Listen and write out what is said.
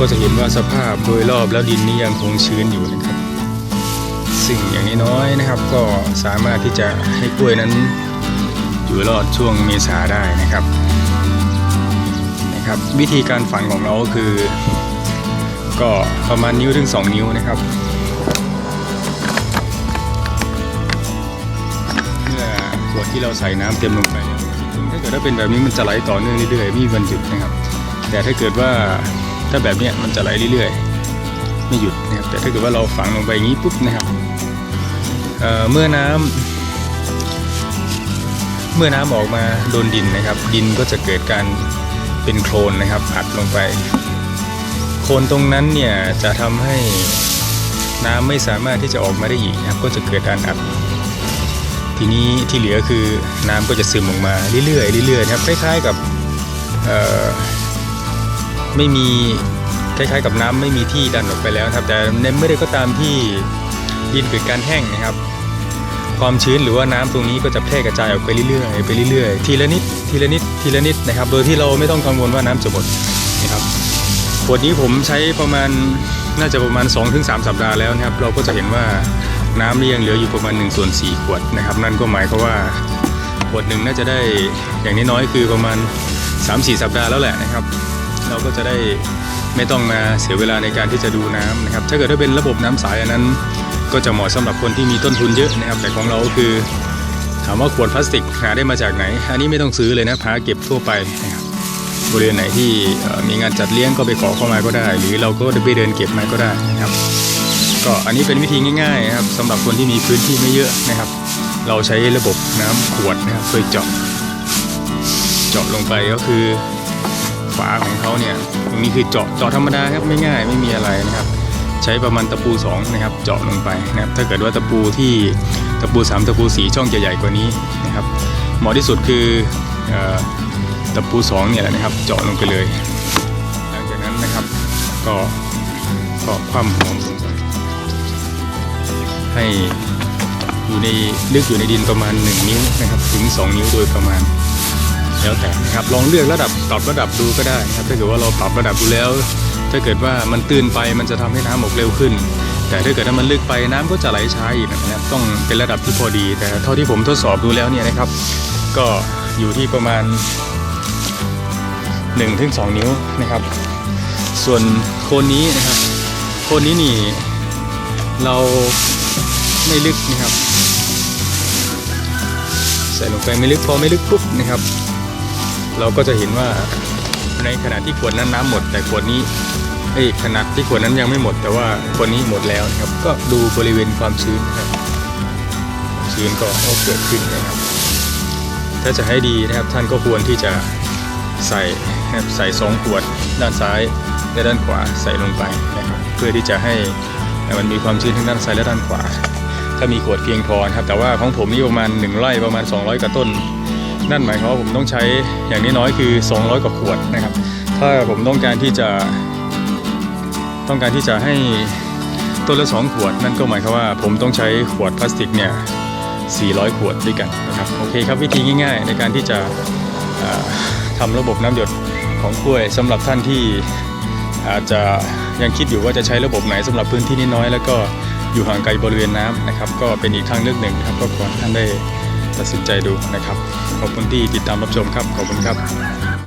ก็จะเห็นว่าสภาพโดยรอบแล้วดินนี้ยังคงชื้นอยู่นะครับ สิ่งอย่างน้อยๆนะครับ ก็สามารถที่จะให้กล้วยนั้นอยู่รอดช่วงเมษาได้นะครับนะครับ วิธีการฝังของเราก็คือ ก็ประมาณนิ้วถึง 2 นิ้วนะครับเมื่อขวดที่เราใส่น้ำเต็มลงไปถ้าเกิดว่าเป็นแบบนี้มันจะไหลต่อเนื่องเรื่อยๆไม่มีวันหยุดนะครับ แต่ถ้าเกิดว่า ถ้าแบบนี้มันจะไหลเรื่อยๆ ไม่หยุดนะครับ แต่ถ้าเกิดว่าเราฝังลงไปอย่างนี้ปุ๊บนะครับเเมื่อน้ำเมื่อน้ำออกมาโดนดินนะครับ ดินก็จะเกิดการเป็นโคลนนะครับอัดลงไป โคลนตรงนั้นเนี่ยจะทำให้น้ำไม่สามารถที่จะออกมาได้อีกนะครับ ก็จะเกิดการอัดทีนี้ที่เหลือคือน้ำก็จะซึมออกมาเรื่อยๆเรื่อยๆนะครับคล้ายๆกับเไม่มีคล้ายๆกับน้ำไม่มีที่ดันออกไปแล้วครับ แต่ในเมื่อใดก็ตามที่ดินเกิดการแห้งนะครับ ความชื้นหรือว่าน้ำตรงนี้ก็จะแพร่กระจายออกไปเรื่อยๆไปเรื่อยๆทีละนิดทีละนิดทีละนิดนะครับ โดยที่เราไม่ต้องกังวลว่าน้ำจะหมดนะครับขวดนี้ผมใช้ประมาณน่าจะประมาณ 2-3 สัปดาห์แล้วนะครับ เราก็จะเห็นว่าน้ำนี่ยังเหลืออยู่ประมาณ1ส่วน4ขวดนะครับนั่นก็หมายความว่าขวดหนึ่งน่าจะได้อย่างน้อยๆคือประมาณ 3-4 สัปดาห์แล้วแหละนะครับ เราก็จะได้ไม่ต้องมาเสียเวลาในการที่จะดูน้ำนะครับ ถ้าเกิดว่าเป็นระบบน้ำใสอันนั้น ก็จะเหมาะสำหรับคนที่มีต้นทุนเยอะนะครับ แต่ของเราก็คือ ถามว่าขวดพลาสติกหาได้มาจากไหน อันนี้ไม่ต้องซื้อเลยนะหาเก็บทั่วไปนะครับบริเวณไหนที่มีงานจัดเลี้ยงก็ไปขอเข้ามาก็ได้ หรือเราก็ไปเดินเก็บมาก็ได้นะครับ ก็อันนี้เป็นวิธีง่ายๆนะครับสำหรับคนที่มีพื้นที่ไม่เยอะนะครับ เราใช้ระบบน้ำขวดนะครับโดยเจาะ เจาะลงไปก็คือ ฝาของเขาเนี่ยตรงนี้คือเจาะเจาะธรรมดาครับไม่ง่ายไม่มีอะไรนะครับ ใช้ประมาณตะปู2นะครับเจาะลงไปนะครับ ถ้าเกิดว่าตะปูที่ตะปู 3 ตะปู 4 ช่องจะใหญ่กว่านี้นะครับเหมาะที่สุดคืออตะปู2เนี่ยแหละนะครับ เจาะลงไปเลย หลังจากนั้นนะครับก็ก็คว่ำหัวลงไปให้อยู่ในลึกอยู่ในดินประมาณ 1 นิ้วนะครับถึง 2 นิ้วโดยประมาณ แล้วแต่นะครับลองเลือกระดับปรับระดับดูก็ได้ครับถ้าเกิดว่าเราปรับระดับดูแล้ว ถ้าเกิดว่ามันตื้นไปมันจะทำให้น้ำออกเร็วขึ้น แต่ถ้าเกิดว่ามันลึกไปน้ำก็จะไหลช้าอีกนะครับต้องเป็นระดับที่พอดี แต่เท่าที่ผมทดสอบดูแล้วเนี่ยนะครับ ก็อยู่ที่ประมาณ 1-2ถึง2นิ้วนะครับ ส่วนโคนนี้นะครับโคนนี้นี่เราไม่ลึกนะครับ ใส่ลงไปไม่ลึกพอไม่ลึกปุ๊บนะครับ เราก็จะเห็นว่าในขณะที่ขวดนั้นน้ำหมด แต่ขวดนี้เอ้ขนาดที่ขวดนั้นยังไม่หมด แต่ว่าขวดนี้หมดแล้วนะครับ ก็ดูบริเวณความชื้นนะครับชื้นก็เกิดขึ้นนะครับ ถ้าจะให้ดีนะครับท่านก็ควรที่จะใส่ใส่สองขวดด้านซ้ายและด้านขวาใส่ลงไปนะครับ เพื่อที่จะให้มันมีความชื้นทั้งด้านซ้ายและด้านขวา ถ้ามีขวดเพียงพอครับ แต่ว่าของผมนี่ประมาณ1ไร่ประมาณ 200กว่าต้น นั่นหมายความว่าผมต้องใช้อย่างน้อยๆคือ 200 กว่าขวดนะครับ ถ้าผมต้องการที่จะต้องการที่จะให้ต้นละ2ขวด นั่นก็หมายความว่าผมต้องใช้ขวดพลาสติกเนี่ย 400 ขวดด้วยกันนะครับ โอเคครับวิธีง่าย ๆ ในการที่จะเอ่อทำระบบน้ำหยดของกล้วยสำหรับท่านที่อาจจะยังคิดอยู่ว่าจะใช้ระบบไหนสำหรับพื้นที่น้อยๆแล้วก็อยู่ห่างไกลบริเวณน้ำนะครับ ก็เป็นอีกทางเลือกหนึ่งครับก็ขอท่านได้ ตัดสินใจดูนะครับ ขอบคุณที่ติดตามรับชมครับ ขอบคุณครับ